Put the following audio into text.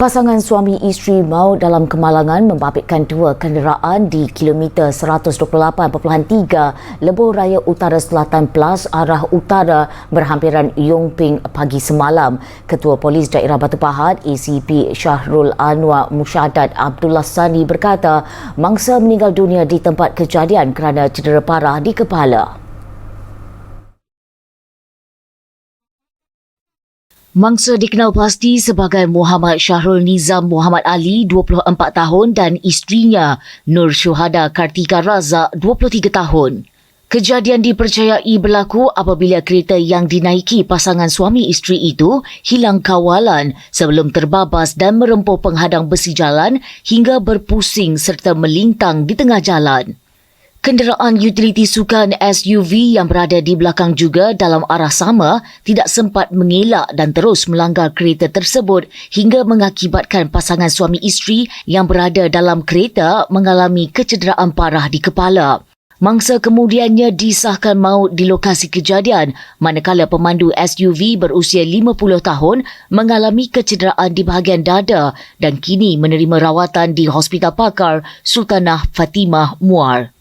Pasangan suami isteri maut dalam kemalangan membabitkan dua kenderaan di kilometer 128.3 Lebuh Raya Utara Selatan Plus arah utara berhampiran Yongping pagi semalam. Ketua Polis Daerah Batu Pahat ACP Syahrul Anwar Musyadat Abdullah Sani berkata mangsa meninggal dunia di tempat kejadian kerana cedera parah di kepala. Mangsa dikenal pasti sebagai Muhammad Syahrul Nizam Muhammad Ali, 24 tahun dan isterinya Nur Syuhada Kartika Razak, 23 tahun. Kejadian dipercayai berlaku apabila kereta yang dinaiki pasangan suami isteri itu hilang kawalan sebelum terbabas dan merempuh penghadang besi jalan hingga berpusing serta melintang di tengah jalan. Kenderaan utiliti sukan SUV yang berada di belakang juga dalam arah sama tidak sempat mengelak dan terus melanggar kereta tersebut hingga mengakibatkan pasangan suami isteri yang berada dalam kereta mengalami kecederaan parah di kepala. Mangsa kemudiannya disahkan maut di lokasi kejadian manakala pemandu SUV berusia 50 tahun mengalami kecederaan di bahagian dada dan kini menerima rawatan di Hospital Pakar Sultanah Fatimah Muar.